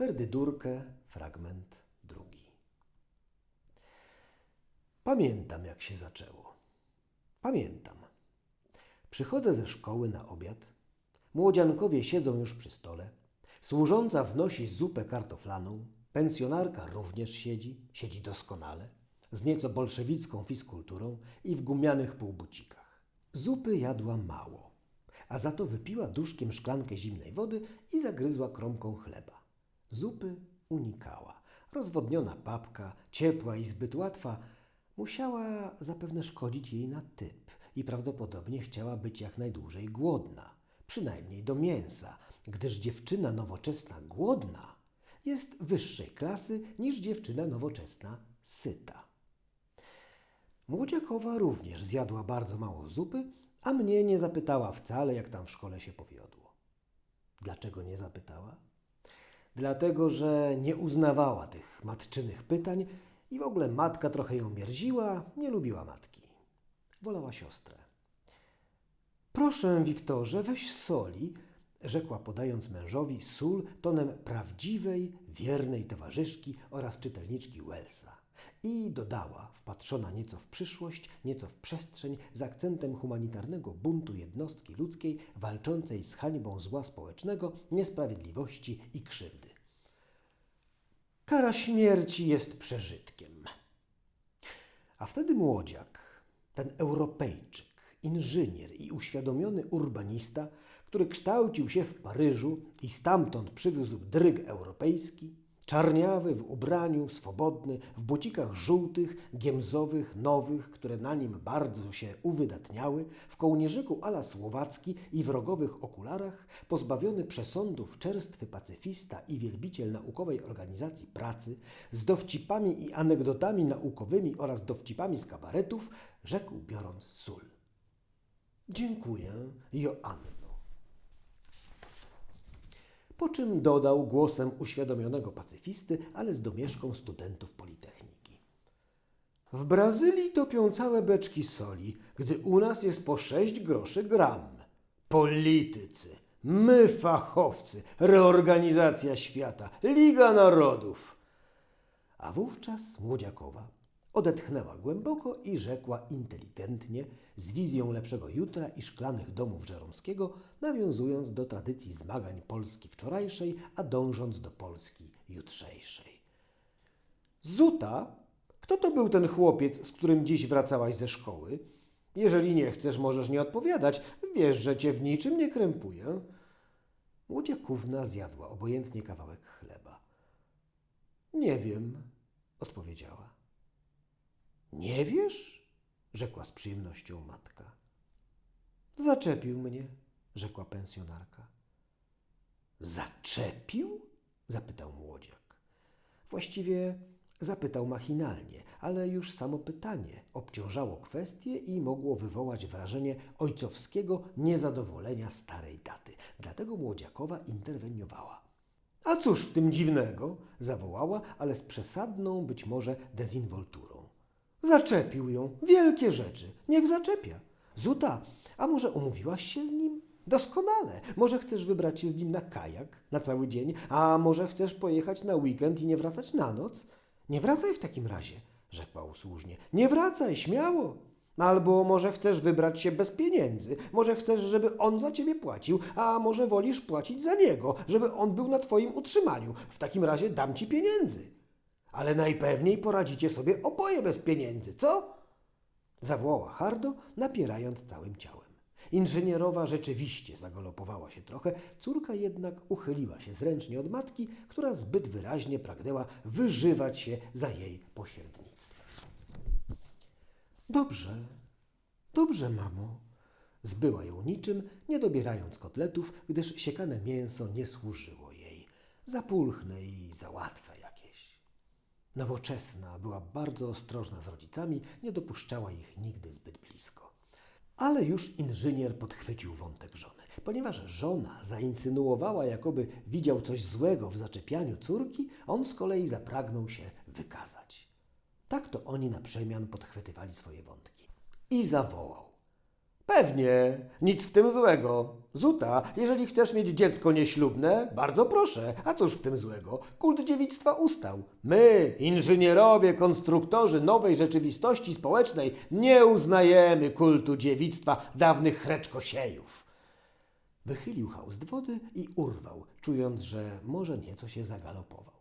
Ferdydurkę, fragment drugi. Pamiętam, jak się zaczęło. Pamiętam. Przychodzę ze szkoły na obiad. Młodziankowie siedzą już przy stole. Służąca wnosi zupę kartoflaną. Pensjonarka również siedzi, siedzi doskonale, z nieco bolszewicką fizkulturą i w gumianych półbucikach. Zupy jadła mało, a za to wypiła duszkiem szklankę zimnej wody i zagryzła kromką chleba. Zupy unikała. Rozwodniona papka, ciepła i zbyt łatwa, musiała zapewne szkodzić jej na typ i prawdopodobnie chciała być jak najdłużej głodna, przynajmniej do mięsa, gdyż dziewczyna nowoczesna głodna jest wyższej klasy niż dziewczyna nowoczesna syta. Młodziakowa również zjadła bardzo mało zupy, a mnie nie zapytała wcale, jak tam w szkole się powiodło. Dlaczego nie zapytała? Dlatego, że nie uznawała tych matczynych pytań i w ogóle matka trochę ją mierziła, nie lubiła matki. Wolała siostrę. Proszę, Wiktorze, weź soli, rzekła podając mężowi sól tonem prawdziwej, wiernej towarzyszki oraz czytelniczki Wellsa. I dodała, wpatrzona nieco w przyszłość, nieco w przestrzeń, z akcentem humanitarnego buntu jednostki ludzkiej walczącej z hańbą zła społecznego, niesprawiedliwości i krzywdy. Kara śmierci jest przeżytkiem. A wtedy młodziak, ten Europejczyk, inżynier i uświadomiony urbanista, który kształcił się w Paryżu i stamtąd przywiózł dryg europejski, czarniawy w ubraniu, swobodny, w bucikach żółtych, giemzowych, nowych, które na nim bardzo się uwydatniały, w kołnierzyku ala słowacki i w rogowych okularach, pozbawiony przesądów czerstwy pacyfista i wielbiciel naukowej organizacji pracy, z dowcipami i anegdotami naukowymi oraz dowcipami z kabaretów, rzekł biorąc sól. Dziękuję, Joanno. Po czym dodał głosem uświadomionego pacyfisty, ale z domieszką studentów Politechniki. W Brazylii topią całe beczki soli, gdy u nas jest po sześć groszy gram. Politycy, my fachowcy, reorganizacja świata, Liga Narodów. A wówczas młodziakowa odetchnęła głęboko i rzekła inteligentnie, z wizją lepszego jutra i szklanych domów Żeromskiego, nawiązując do tradycji zmagań Polski wczorajszej, a dążąc do Polski jutrzejszej. Zuta, kto to był ten chłopiec, z którym dziś wracałaś ze szkoły? Jeżeli nie chcesz, możesz nie odpowiadać. Wiesz, że cię w niczym nie krępuję. Młodziakówna zjadła obojętnie kawałek chleba. Nie wiem, odpowiedziała. Nie wiesz? rzekła z przyjemnością matka. Zaczepił mnie, rzekła pensjonarka. Zaczepił? zapytał młodziak. Właściwie zapytał machinalnie, ale już samo pytanie obciążało kwestię i mogło wywołać wrażenie ojcowskiego niezadowolenia starej daty. Dlatego młodziakowa interweniowała. A cóż w tym dziwnego? zawołała, ale z przesadną być może dezynwolturą. Zaczepił ją. Wielkie rzeczy. Niech zaczepia. Zuta, a może umówiłaś się z nim? Doskonale. Może chcesz wybrać się z nim na kajak na cały dzień, a może chcesz pojechać na weekend i nie wracać na noc? Nie wracaj w takim razie, rzekła usłużnie. Nie wracaj, śmiało. Albo może chcesz wybrać się bez pieniędzy, może chcesz, żeby on za ciebie płacił, a może wolisz płacić za niego, żeby on był na twoim utrzymaniu. W takim razie dam ci pieniędzy. Ale najpewniej poradzicie sobie oboje bez pieniędzy, co? Zawołała hardo, napierając całym ciałem. Inżynierowa rzeczywiście zagalopowała się trochę, córka jednak uchyliła się zręcznie od matki, która zbyt wyraźnie pragnęła wyżywać się za jej pośrednictwem. Dobrze, dobrze, mamo. Zbyła ją niczym, nie dobierając kotletów, gdyż siekane mięso nie służyło jej. Za pulchne i za łatwe jakieś. Nowoczesna była bardzo ostrożna z rodzicami, nie dopuszczała ich nigdy zbyt blisko. Ale już inżynier podchwycił wątek żony. Ponieważ żona zainsynuowała, jakoby widział coś złego w zaczepianiu córki, on z kolei zapragnął się wykazać. Tak to oni na przemian podchwytywali swoje wątki. I zawołał. Pewnie, nic w tym złego. Zuta, jeżeli chcesz mieć dziecko nieślubne, bardzo proszę. A cóż w tym złego? Kult dziewictwa ustał. My, inżynierowie, konstruktorzy nowej rzeczywistości społecznej, nie uznajemy kultu dziewictwa dawnych chreczkosiejów. Wychylił haust wody i urwał, czując, że może nieco się zagalopował.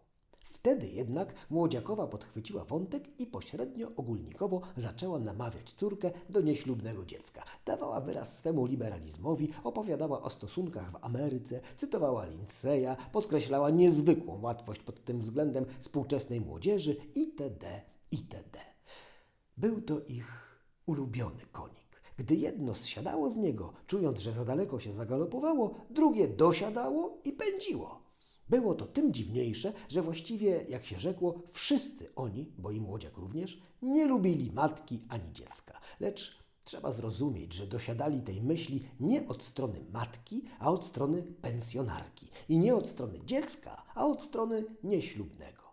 Wtedy jednak młodziakowa podchwyciła wątek i pośrednio ogólnikowo zaczęła namawiać córkę do nieślubnego dziecka. Dawała wyraz swemu liberalizmowi, opowiadała o stosunkach w Ameryce, cytowała Lindseya, podkreślała niezwykłą łatwość pod tym względem współczesnej młodzieży itd. itd. Był to ich ulubiony konik. Gdy jedno zsiadało z niego, czując, że za daleko się zagalopowało, drugie dosiadało i pędziło. Było to tym dziwniejsze, że właściwie, jak się rzekło, wszyscy oni, bo i młodziak również, nie lubili matki ani dziecka. Lecz trzeba zrozumieć, że dosiadali tej myśli nie od strony matki, a od strony pensjonarki. I nie od strony dziecka, a od strony nieślubnego.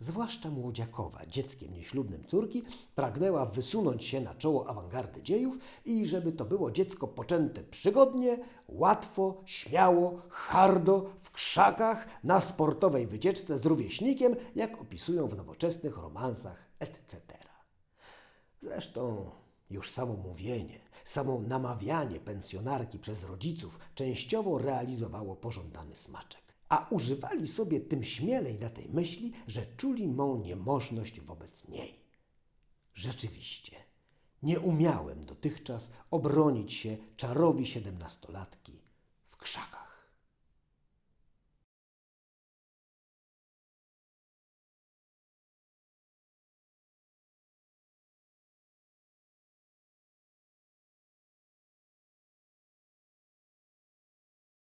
Zwłaszcza młodziakowa, dzieckiem nieślubnym córki, pragnęła wysunąć się na czoło awangardy dziejów i żeby to było dziecko poczęte przygodnie, łatwo, śmiało, hardo, w krzakach, na sportowej wycieczce z rówieśnikiem, jak opisują w nowoczesnych romansach, etc. Zresztą już samo mówienie, samo namawianie pensjonarki przez rodziców częściowo realizowało pożądany smaczek. A używali sobie tym śmielej na tej myśli, że czuli mą niemożność wobec niej. Rzeczywiście, nie umiałem dotychczas obronić się czarowi siedemnastolatki w krzakach.